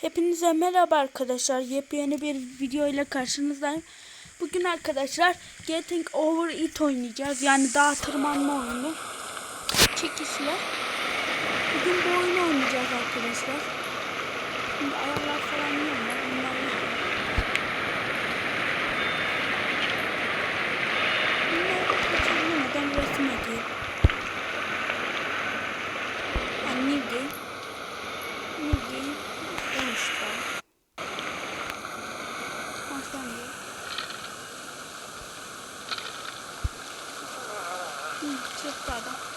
Hepinize merhaba arkadaşlar. Yepyeni bir video ile karşınızdayım. Bugün arkadaşlar Getting Over It oynayacağız. Yani dağ tırmanma oyunu. Çekişle. Bugün bu oyunu oynayacağız arkadaşlar. Şimdi ayarlar falan yok надо.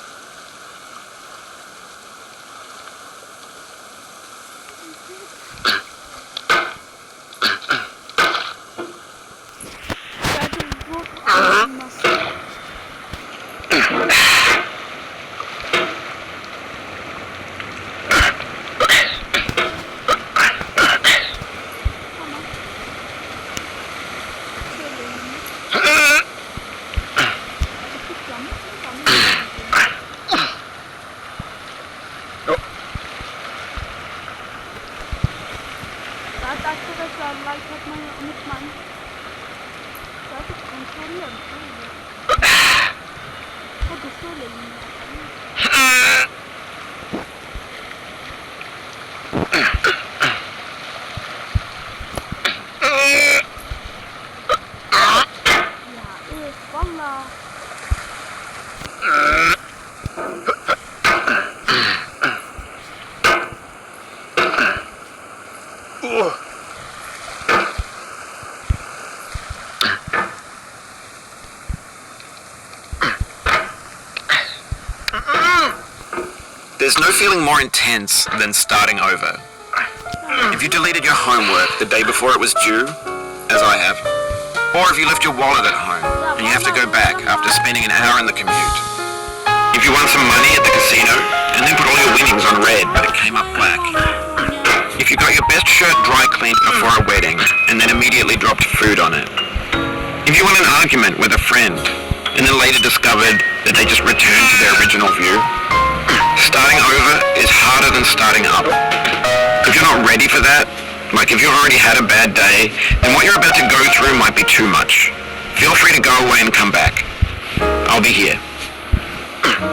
Tuloy. There's no feeling more intense than starting over. If you deleted your homework the day before it was due, as I have, or if you left your wallet at home and you have to go back after spending an hour in the commute. If you won some money at the casino and then put all your winnings on red but it came up black. If you got your best shirt dry cleaned before a wedding and then immediately dropped food on it. If you won an argument with a friend and then later discovered that they just returned to their original view. Starting over is harder than starting up. If you're not ready for that, like if you've already had a bad day, then what you're about to go through might be too much. Feel free to go away and come back. I'll be here.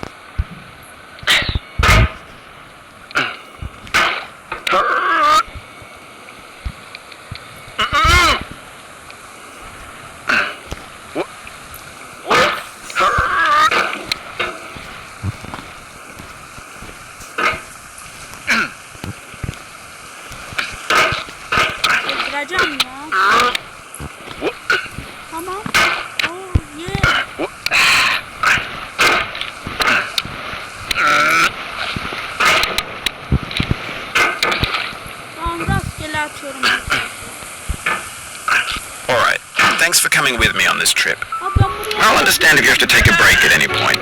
coming with me on this trip. Ha ben buraya... I'll understand if you have to take a break at any point.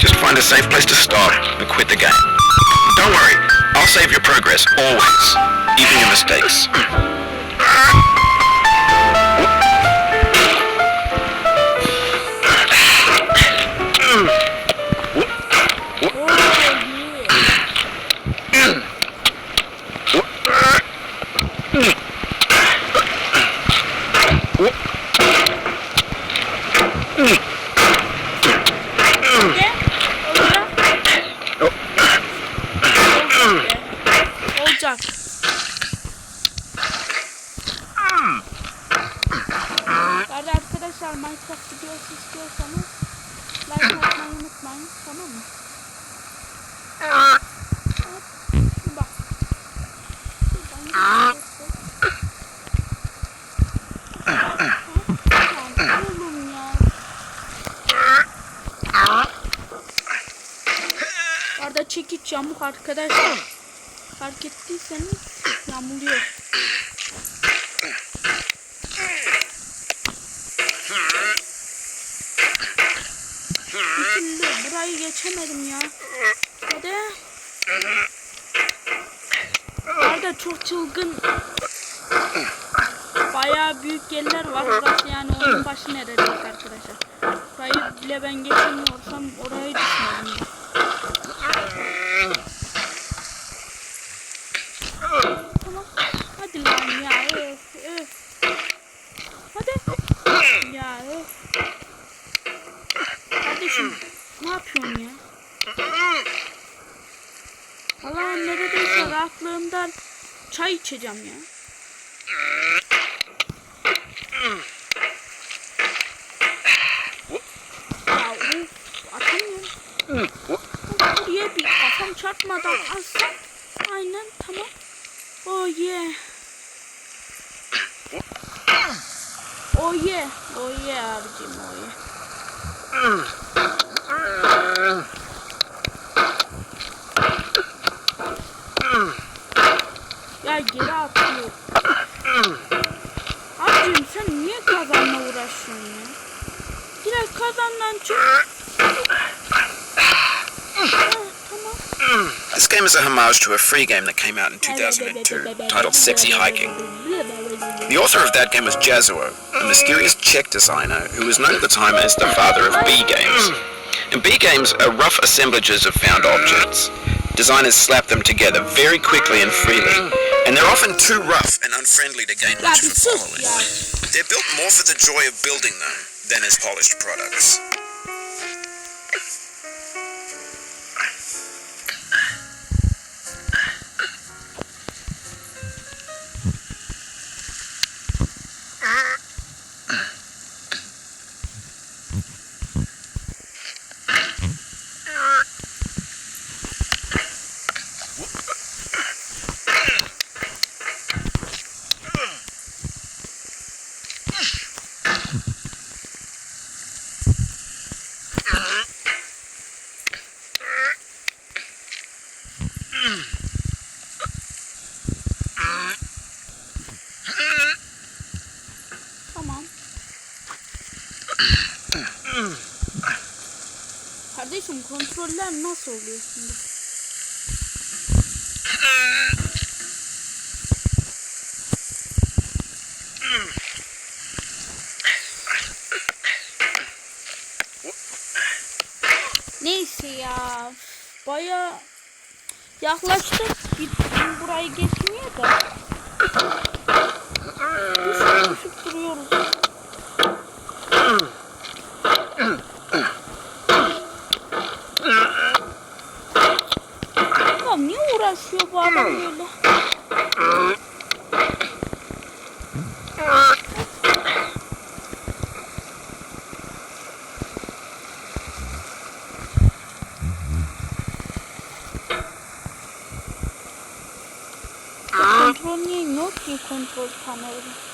Just find a safe place to stop and quit the game. Don't worry, I'll save your progress, always. Even your mistakes. arkadaşlar Minecraft videosu istiyorsanız like atmayı unutmayın tamam mı? Hop, Bak. Şuradan. Arada çekiç yamuk arkadaşlar. Fark ettiyseniz yamuluyor. Türlü burayı geçemedim ya. Hadi. Arada çok çılgın bayağı büyük yerler var. Burası yani onun başı neredeyse arkadaşlar. Burayı bile ben geçemiyorsam orayı düşünüyorum. Tamam. Hadi lan ya öf öf. Hadi. Ya öf. Ne yapıyorsun ya? Allah'ım neredeyse rahatlığımdan çay içeceğim ya. Ya uf atamıyorum. Buraya bir kafam çarpmadan alsam. Aynen tamam. Oh yeah. Is a homage to a free game that came out in 2002 titled Sexy Hiking. The author of that game was Jazuo, a mysterious Czech designer who was known at the time as the father of B games. And B games are rough assemblages of found objects. Designers slap them together very quickly and freely, and they're often too rough and unfriendly to gain much of a following. They're built more for the joy of building them than as polished products. Kardeşim kontroller nasıl oluyor şimdi? Neyse ya. Baya yaklaştık. Gittim burayı geçmiyor da. Düşüp düşüp duruyoruz. kontrol nie, notni kontrol kamery.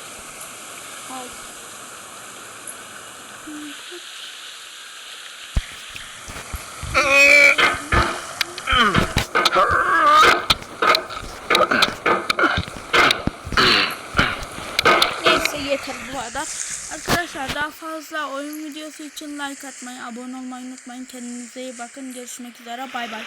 İçin like atmayı, abone olmayı unutmayın. Kendinize iyi bakın. Görüşmek üzere. Bay bay.